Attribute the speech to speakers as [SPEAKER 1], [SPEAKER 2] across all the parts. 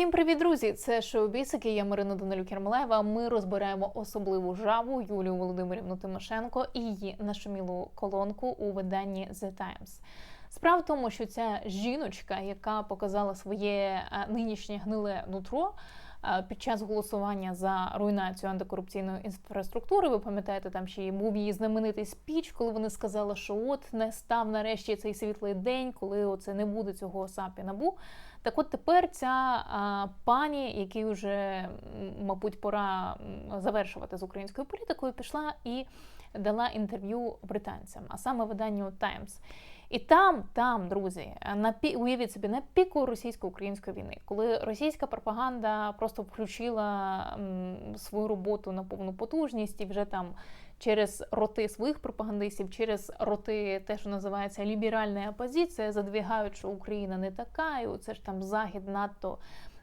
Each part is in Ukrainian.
[SPEAKER 1] Всім привіт, друзі! Це шоу Бісики. Я Марина Данилюк Ярмолаєва. Ми розберемо особливу жаву Юлію Володимирівну Тимошенко і її нашумілу колонку у виданні The Times. Справа в тому, що ця жіночка, яка показала своє е, нинішнє гниле нутро. е, Під час голосування за руйнацію антикорупційної інфраструктури, ви пам'ятаєте, там ще був її знаменитий спіч, коли вони сказали, що от не став нарешті цей світлий день, коли оце не буде цього САПі набу. Так от тепер ця а, пані, якій вже, мабуть, пора завершувати з українською політикою, пішла і дала інтерв'ю британцям, а саме виданню Times. І там, там, друзі, на пі... уявіть собі, на піку російсько-української війни, коли російська пропаганда просто включила м, свою роботу на повну потужність і вже там через роти своїх пропагандистів, через роти те, що називається ліберальна опозиція, задвігають, що Україна не така, і це ж там захід надто.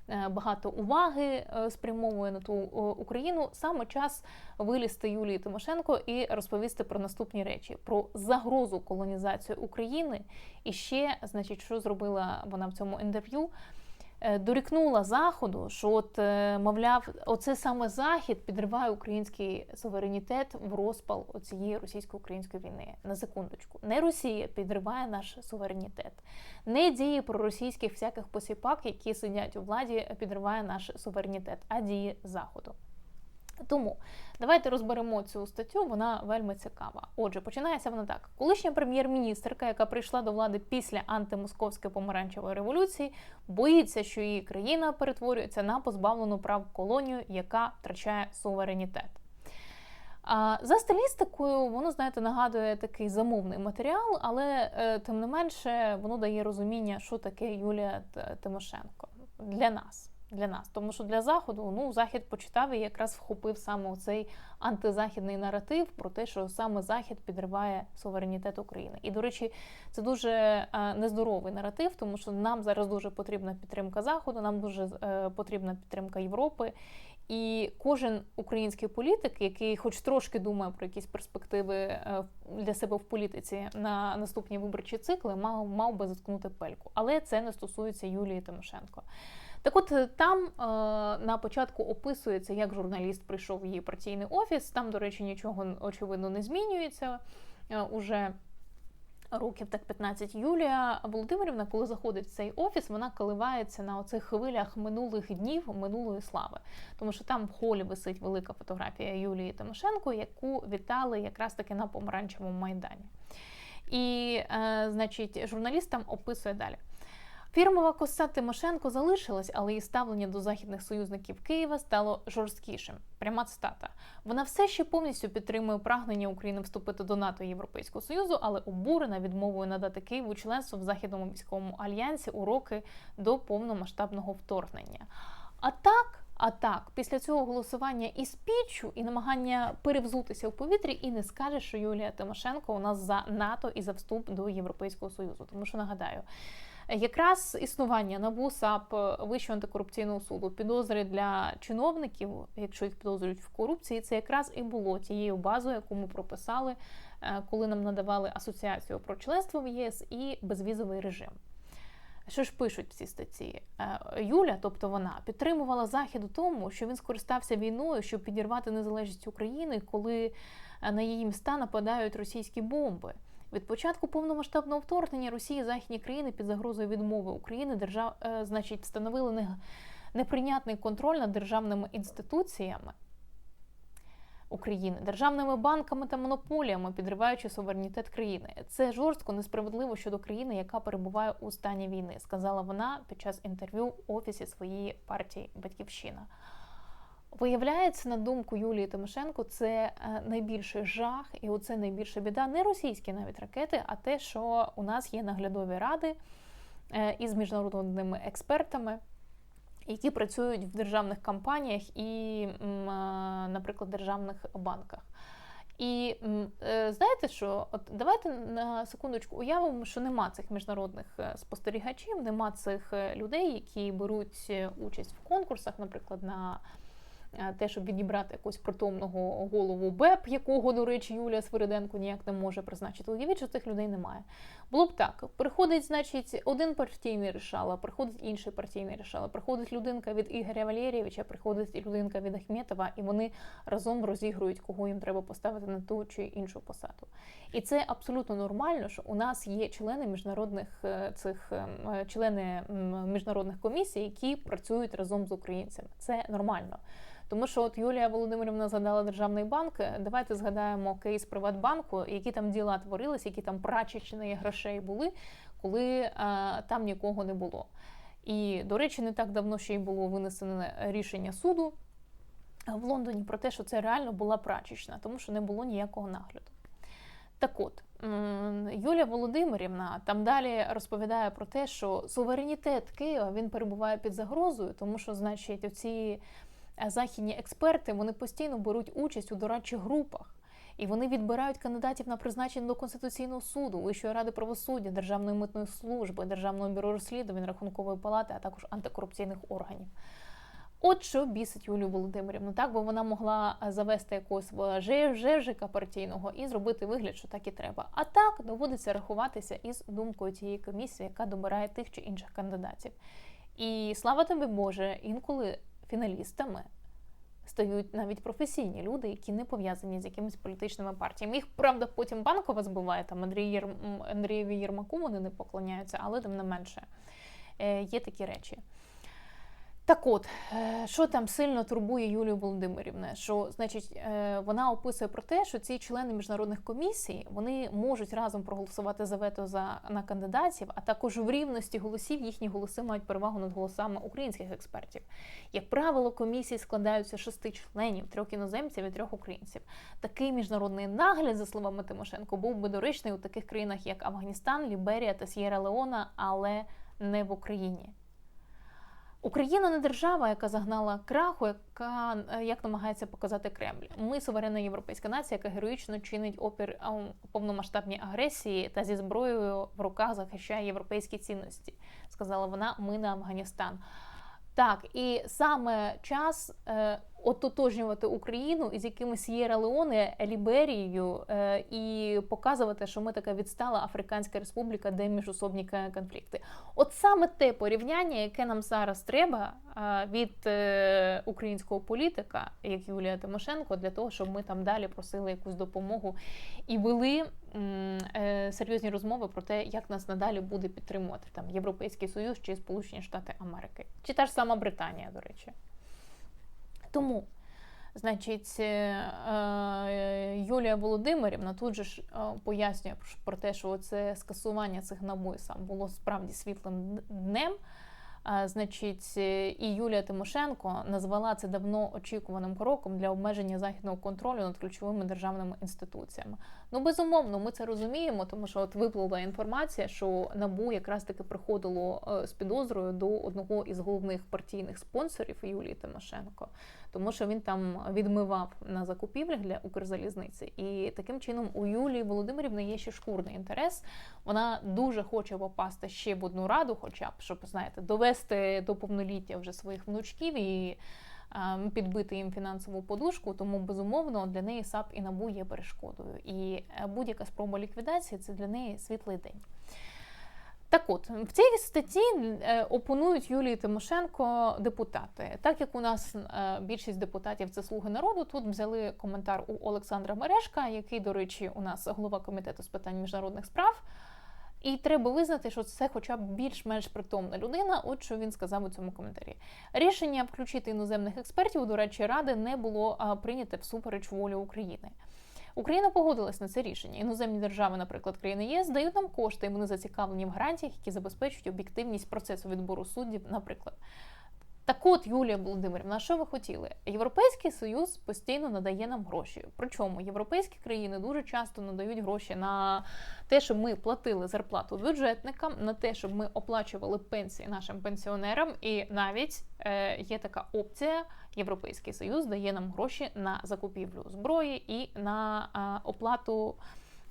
[SPEAKER 1] е, Багато уваги е, спрямовує на ту Україну. Саме час вилізти Юлії Тимошенко і розповісти про наступні речі: про загрозу колонізації України. І ще, значить, що зробила вона в цьому інтерв'ю? Е, Дорікнула заходу, що от е, мовляв, оце саме захід підриває український суверенітет в розпал цієї російсько-української війни. На секундочку, не Росія підриває наш суверенітет, не дії проросійських всяких посіпак, які сидять у владі, підриває наш суверенітет, а дії заходу. Тому давайте розберемо цю статтю. Вона вельми цікава. Отже, починається вона так: колишня прем'єр-міністерка, яка прийшла до влади після антимосковської помаранчевої революції, боїться, що її країна перетворюється на позбавлену прав колонію, яка втрачає суверенітет. За стилістикою, воно, знаєте, нагадує такий замовний матеріал, але е, тим не менше воно дає розуміння, що таке Юлія Тимошенко для нас. Для нас, тому що для заходу ну захід почитав і якраз вхопив саме цей антизахідний наратив про те, що саме захід підриває суверенітет України. І до речі, це дуже е, нездоровий наратив, тому що нам зараз дуже потрібна підтримка заходу, нам дуже е, потрібна підтримка Європи. І кожен український політик, який хоч трошки думає про якісь перспективи е, для себе в політиці на наступні виборчі цикли, мав, мав би заткнути пельку. Але це не стосується Юлії Тимошенко. Так от е, там е, на початку описується, як журналіст прийшов в її партійний офіс. Там, до речі, нічого очевидно не змінюється. Е, уже років так 15 Юлія Володимирівна, коли заходить в цей офіс, вона коливається на оцих хвилях минулих днів, минулої слави. Тому що там в холі висить велика фотографія Юлії Тимошенко, яку вітали якраз таки на помаранчевому майдані. І, е, значить, журналіст там описує далі. Фірмова коса Тимошенко залишилась, але її ставлення до західних союзників Києва стало жорсткішим. Пряма цитата. Вона все ще повністю підтримує прагнення України вступити до НАТО і Європейського Союзу, але обурена відмовою надати Києву членство в західному військовому альянсі у роки до повномасштабного вторгнення. А так. А так, після цього голосування і спічу, і намагання перевзутися в повітрі, і не скаже, що Юлія Тимошенко у нас за НАТО і за вступ до Європейського Союзу. Тому що нагадаю, Якраз існування НАБУ, САП, Вищого антикорупційного суду, підозри для чиновників, якщо їх підозрюють в корупції, це якраз і було тією базою, яку ми прописали, е, коли нам надавали асоціацію про членство в ЄС і безвізовий режим. Що ж пишуть в цій статті? Е, Юля, тобто вона, підтримувала Захід у тому, що він скористався війною, щоб підірвати незалежність України, коли е, на її міста нападають російські бомби. Від початку повномасштабного вторгнення Росії західні країни під загрозою відмови України держав, е, значить, встановили не, неприйнятний контроль над державними інституціями України, державними банками та монополіями, підриваючи суверенітет країни. Це жорстко несправедливо щодо країни, яка перебуває у стані війни, сказала вона під час інтерв'ю в офісі своєї партії Батьківщина. Виявляється, на думку Юлії Тимошенко, це е, найбільший жах, і оце найбільша біда. Не російські навіть ракети, а те, що у нас є наглядові ради е, із міжнародними експертами, які працюють в державних компаніях і, е, наприклад, державних банках. І знаєте що? От давайте на секундочку уявимо, що нема цих міжнародних спостерігачів, нема цих людей, які беруть участь в конкурсах, наприклад, на те, щоб відібрати якогось притомного голову БЕП, якого, до речі, Юлія Свириденко ніяк не може призначити. Уявіть, що цих людей немає. Було б так: приходить, значить, один партійний рішала, приходить інший партійний рішала, приходить людинка від Ігоря Валерійовича, приходить людинка від Ахметова, і вони разом розігрують, кого їм треба поставити на ту чи іншу посаду. І це абсолютно нормально, що у нас є члени міжнародних е, цих е, члени міжнародних комісій, які працюють разом з українцями. Це нормально. Тому що от Юлія Володимирівна згадала державний банк. Давайте згадаємо кейс Приватбанку, які там діла творились, які там прачечні грошей були, коли а, там нікого не було. І, до речі, не так давно ще й було винесене рішення суду в Лондоні про те, що це реально була прачечна, тому що не було ніякого нагляду. Так от, Юлія Володимирівна там далі розповідає про те, що суверенітет Києва він перебуває під загрозою, тому що, значить, оці е, західні експерти вони постійно беруть участь у дорадчих групах. І вони відбирають кандидатів на призначення до Конституційного суду, Вищої ради правосуддя, Державної митної служби, Державного бюро розслідувань, Рахункової палати, а також антикорупційних органів. От що бісить Юлію Володимирівну, так бо вона могла завести якогось жевжика партійного і зробити вигляд, що так і треба. А так доводиться рахуватися із думкою тієї комісії, яка добирає тих чи інших кандидатів. І слава тобі Боже, інколи фіналістами стають навіть професійні люди, які не пов'язані з якимись політичними партіями. Їх правда потім банкова збиває там Андрій Єр... Андрієві Єрмаку. Вони не поклоняються, але тим не менше е, є такі речі. Так от, е, що там сильно турбує Юлію Володимирівну? Що значить, е, вона описує про те, що ці члени міжнародних комісій вони можуть разом проголосувати за вето за на кандидатів, а також в рівності голосів їхні голоси мають перевагу над голосами українських експертів. Як правило, комісії складаються шести членів, трьох іноземців і трьох українців. Такий міжнародний нагляд, за словами Тимошенко, був би доречний у таких країнах, як Афганістан, Ліберія та Сєра Леона, але не в Україні. Україна не держава, яка загнала краху, яка е, як намагається показати Кремль. Ми суверенна європейська нація, яка героїчно чинить опір повномасштабній агресії та зі зброєю в руках захищає європейські цінності. Сказала вона. Ми на Афганістан. Так, і саме час е, ототожнювати Україну із якимись Єра Леоне, Ліберією е, і показувати, що ми така відстала Африканська Республіка, де міжособні конфлікти. От саме те порівняння, яке нам зараз треба е, від е, українського політика, як Юлія Тимошенко, для того, щоб ми там далі просили якусь допомогу і вели серйозні розмови про те, як нас надалі буде підтримувати там Європейський Союз чи Сполучені Штати Америки, чи та ж сама Британія, до речі. Тому, значить, е, е, Юлія Володимирівна тут же ж е, пояснює про те, що це скасування цих сам було справді світлим днем. Значить, і Юлія Тимошенко назвала це давно очікуваним кроком для обмеження західного контролю над ключовими державними інституціями. Ну безумовно, ми це розуміємо, тому що от виплила інформація, що набу якраз таки приходило з підозрою до одного із головних партійних спонсорів Юлії Тимошенко тому що він там відмивав на закупівлях для Укрзалізниці. І таким чином у Юлії Володимирівни є ще шкурний інтерес. Вона дуже хоче попасти ще в одну раду, хоча б щоб знаєте, довести до повноліття вже своїх внучків і. Підбити їм фінансову подушку, тому безумовно для неї САП і НАБУ є перешкодою. І е, будь-яка спроба ліквідації це для неї світлий день. Так от в цій статті е, опонують Юлії Тимошенко депутати. Так як у нас е, більшість депутатів це слуги народу, тут взяли коментар у Олександра Мережка, який, до речі, у нас голова комітету з питань міжнародних справ. І треба визнати, що це, хоча б більш-менш притомна людина. От що він сказав у цьому коментарі. Рішення включити іноземних експертів до речі ради не було прийняте всупереч волі України. Україна погодилась на це рішення. Іноземні держави, наприклад, країни ЄС, дають нам кошти, і вони зацікавлені в гарантіях, які забезпечують об'єктивність процесу відбору суддів, наприклад. Так от, Юлія Володимирівна, що ви хотіли? Європейський союз постійно надає нам гроші. Причому європейські країни дуже часто надають гроші на те, щоб ми платили зарплату бюджетникам, на те, щоб ми оплачували пенсії нашим пенсіонерам. І навіть е, є така опція: Європейський Союз дає нам гроші на закупівлю зброї і на е, оплату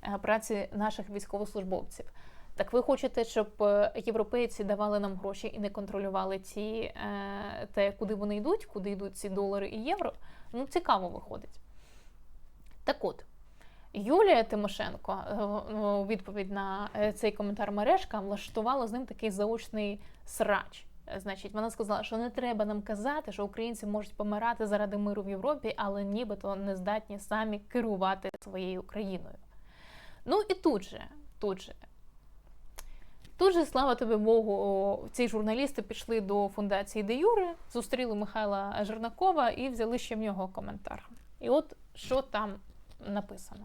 [SPEAKER 1] е, праці наших військовослужбовців. Так ви хочете, щоб е, європейці давали нам гроші і не контролювали ці е, те, куди вони йдуть, куди йдуть ці долари і євро? Ну, цікаво виходить. Так от, Юлія Тимошенко е, у відповідь на цей коментар мережка влаштувала з ним такий заочний срач. Значить, вона сказала, що не треба нам казати, що українці можуть помирати заради миру в Європі, але нібито не здатні самі керувати своєю країною. Ну і тут же, тут же. Тут же, слава тобі Богу, ці журналісти пішли до фундації Де Юри, зустріли Михайла Жернакова і взяли ще в нього коментар. І от що там написано.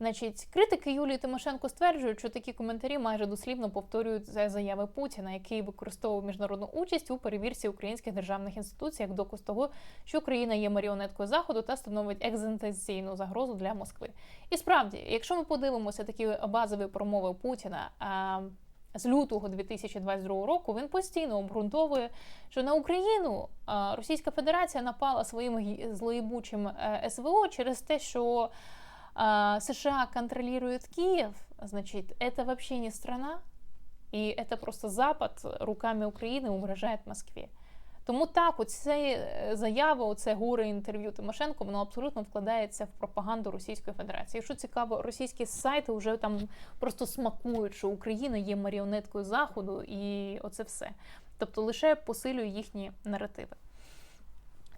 [SPEAKER 1] Значить, критики Юлії Тимошенко стверджують, що такі коментарі майже дослівно повторюють заяви Путіна, який використовував міжнародну участь у перевірці українських державних інституцій як доказ того, що Україна є маріонеткою заходу та становить екзистенційну загрозу для Москви. І справді, якщо ми подивимося такі базові промови Путіна. А, з лютого 2022 року він постійно обґрунтовує, що на Україну Російська Федерація напала своїм злоєбучим е, СВО через те, що США контролирует Киев, значит, это вообще не страна, и это просто Запад руками України угрожает Москві. Тому так, оце е, заява, оце горе інтерв'ю Тимошенко, воно абсолютно вкладається в пропаганду Російської Федерації. Якщо цікаво, російські сайти вже там просто смакують, що Україна є маріонеткою Заходу, і оце все. Тобто лише посилює їхні наративи.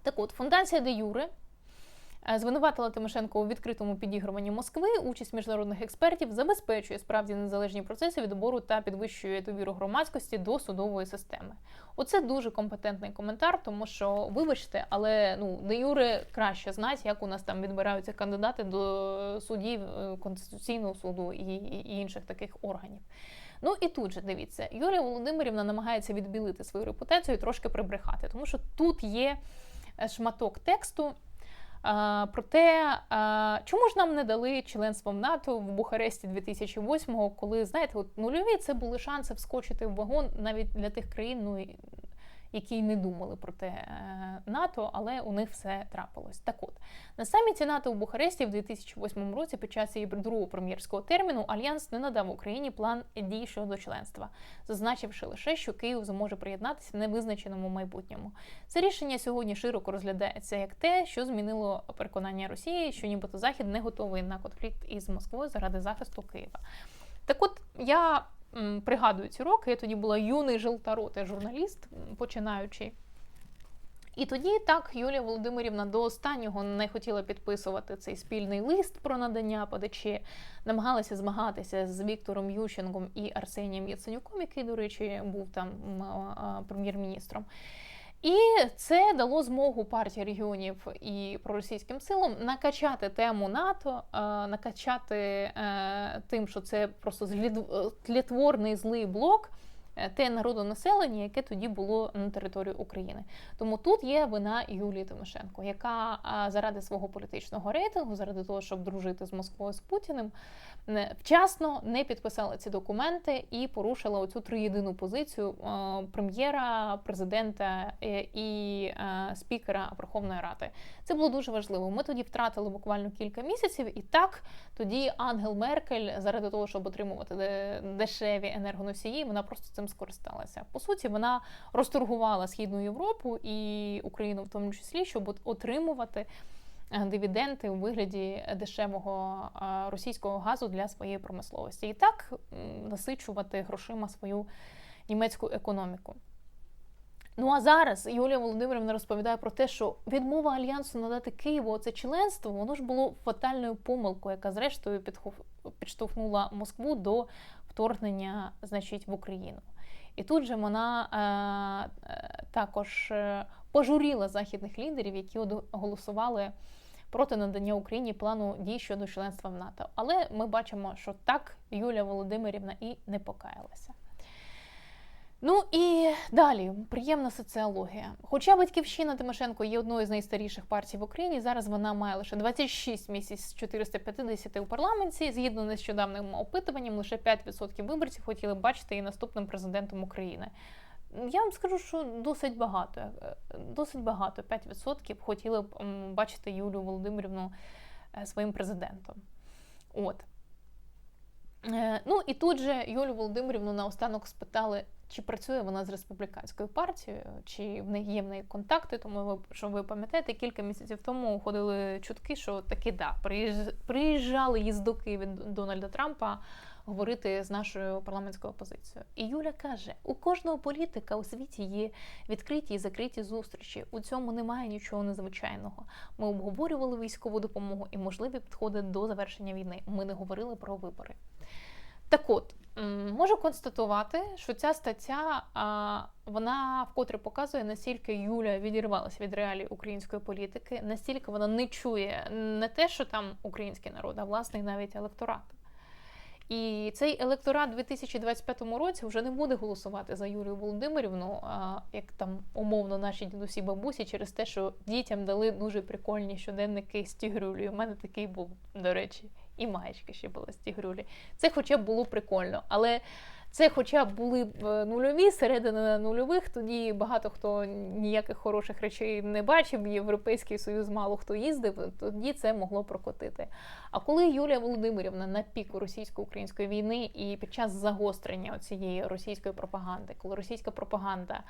[SPEAKER 1] Так от, фундація Де Юре е, звинуватила Тимошенко у відкритому підігруванні Москви. Участь міжнародних експертів забезпечує справді незалежні процеси відбору та підвищує довіру громадськості до судової системи. Оце дуже компетентний коментар, тому що, вибачте, але ну де Юре краще знати, як у нас там відбираються кандидати до суддів е, Конституційного суду і, і інших таких органів. Ну і тут же дивіться, Юлія Володимирівна намагається відбілити свою репутацію і трошки прибрехати, тому що тут є е, шматок тексту. Про те, чому ж нам не дали членство в НАТО в Бухаресті 2008-го, коли знаєте, от нульові це були шанси вскочити в вагон навіть для тих країн, ну які не думали про те е, НАТО, але у них все трапилось. Так от на саміті НАТО в Бухаресті в 2008 році, під час її другого прем'єрського терміну, альянс не надав Україні план дій щодо членства, зазначивши лише, що Київ зможе приєднатися в невизначеному майбутньому. Це рішення сьогодні широко розглядається як те, що змінило переконання Росії, що нібито Захід не готовий на конфлікт із Москвою заради захисту Києва. Так от я пригадую ці роки, я тоді була юний желторотий журналіст, починаючий. І тоді так Юлія Володимирівна до останнього не хотіла підписувати цей спільний лист про надання ПДЧ, намагалася змагатися з Віктором Ющенком і Арсенієм Яценюком, який, до речі, був там прем'єр-міністром. І це дало змогу партії регіонів і проросійським силам накачати тему НАТО, е, накачати е, тим, що це просто е, тлітворний злий блок. Е, Те народонаселення, яке тоді було на території України, тому тут є вина Юлії Тимошенко, яка заради свого політичного рейтингу, заради того, щоб дружити з Москвою з Путіним, не- вчасно не підписала ці документи і порушила оцю триєдину позицію е, прем'єра, президента е, і е, спікера Верховної Ради. Це було дуже важливо. Ми тоді втратили буквально кілька місяців, і так тоді Ангел Меркель, заради того, щоб отримувати дешеві енергоносії, вона просто цим скористалася. По суті, вона розторгувала східну Європу і Україну в тому числі, щоб отримувати дивіденти дивіденди у вигляді дешевого е, російського газу для своєї промисловості, і так насичувати грошима свою німецьку економіку. Ну а зараз Юлія Володимирівна розповідає про те, що відмова альянсу надати Києву це членство, воно ж було фатальною помилкою, яка зрештою підштовхнула Москву до вторгнення, значить, в Україну. І тут же вона е, е, також е, пожуріла західних лідерів, які голосували проти надання Україні плану дій щодо членства в НАТО. Але ми бачимо, що так Юлія Володимирівна і не покаялася. Ну і далі приємна соціологія. Хоча батьківщина Тимошенко є одною з найстаріших партій в Україні, зараз вона має лише 26 місць з 450 у парламенті. Згідно нещодавним опитуванням, лише 5% виборців хотіли бачити її наступним президентом України. Я вам скажу, що досить багато. е, Досить багато 5% хотіли б бачити Юлію Володимирівну е, своїм президентом. От. Е, Ну і тут же Юлю Володимирівну наостанок спитали, чи працює вона з республіканською партією, чи в неї є в неї контакти. Тому ви що ви пам'ятаєте, кілька місяців тому ходили чутки, що таки да, приїжджали їздоки від Дональда Трампа говорити з нашою парламентською опозицією. І Юля каже: у кожного політика у світі є відкриті і закриті зустрічі. У цьому немає нічого незвичайного. Ми обговорювали військову допомогу і можливі підходи до завершення війни. Ми не говорили про вибори. Так от можу констатувати, що ця стаття вона вкотре показує, наскільки Юля відірвалася від реалій української політики, настільки вона не чує не те, що там український народ, а власний навіть електорат. І цей електорат у 2025 році вже не буде голосувати за Юлію Володимирівну, а, як там умовно наші дідусі бабусі, через те, що дітям дали дуже прикольні щоденники з тігрюлею. У мене такий був, до речі, і маєчка ще була з тігрюлі. Це хоча б було прикольно, але. Це, хоча б були б е, нульові, середина нульових, тоді багато хто ніяких хороших речей не бачив. Європейський союз мало хто їздив. Тоді це могло прокотити. А коли Юлія Володимирівна на піку російсько-української війни і під час загострення цієї російської пропаганди, коли російська пропаганда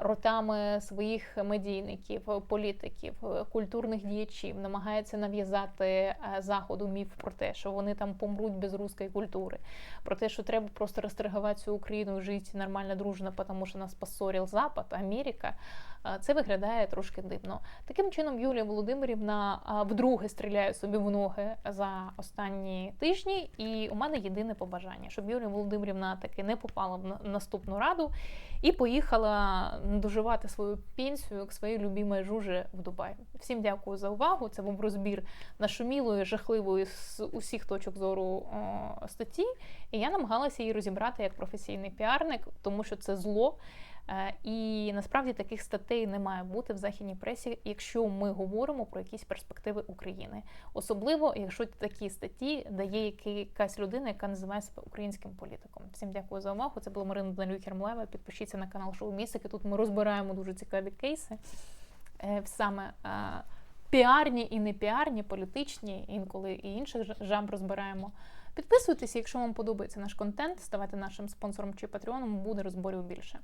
[SPEAKER 1] ротами своїх медійників, політиків, культурних діячів намагається нав'язати е, заходу міф про те, що вони там помруть без руської культури, про те, що треба просто розтригувати цю Україну і жити нормально, дружно, тому що нас поссорив Запад, Америка. Це виглядає трошки дивно. Таким чином, Юлія Володимирівна вдруге стріляє собі в ноги за останні тижні. І у мене єдине побажання, щоб Юлія Володимирівна таки не попала в наступну раду і поїхала доживати свою пенсію к своїй любимій жужі в Дубай. Всім дякую за увагу. Це був розбір нашумілої, жахливої з усіх точок зору о, статті. І я намагалася її розібрати як професійний піарник, тому що це зло. Е, І насправді таких статей не має бути в західній пресі, якщо ми говоримо про якісь перспективи України, особливо якщо такі статті дає якась людина, яка називає себе українським політиком. Всім дякую за увагу. Це була Марина Данилюк Кермлева. Підпишіться на канал Шоу Бісики. Тут ми розбираємо дуже цікаві кейси, е, саме е, піарні і не піарні, політичні, інколи і інших жаб розбираємо. Підписуйтесь, якщо вам подобається наш контент, ставайте нашим спонсором чи патреоном, буде розборів більше.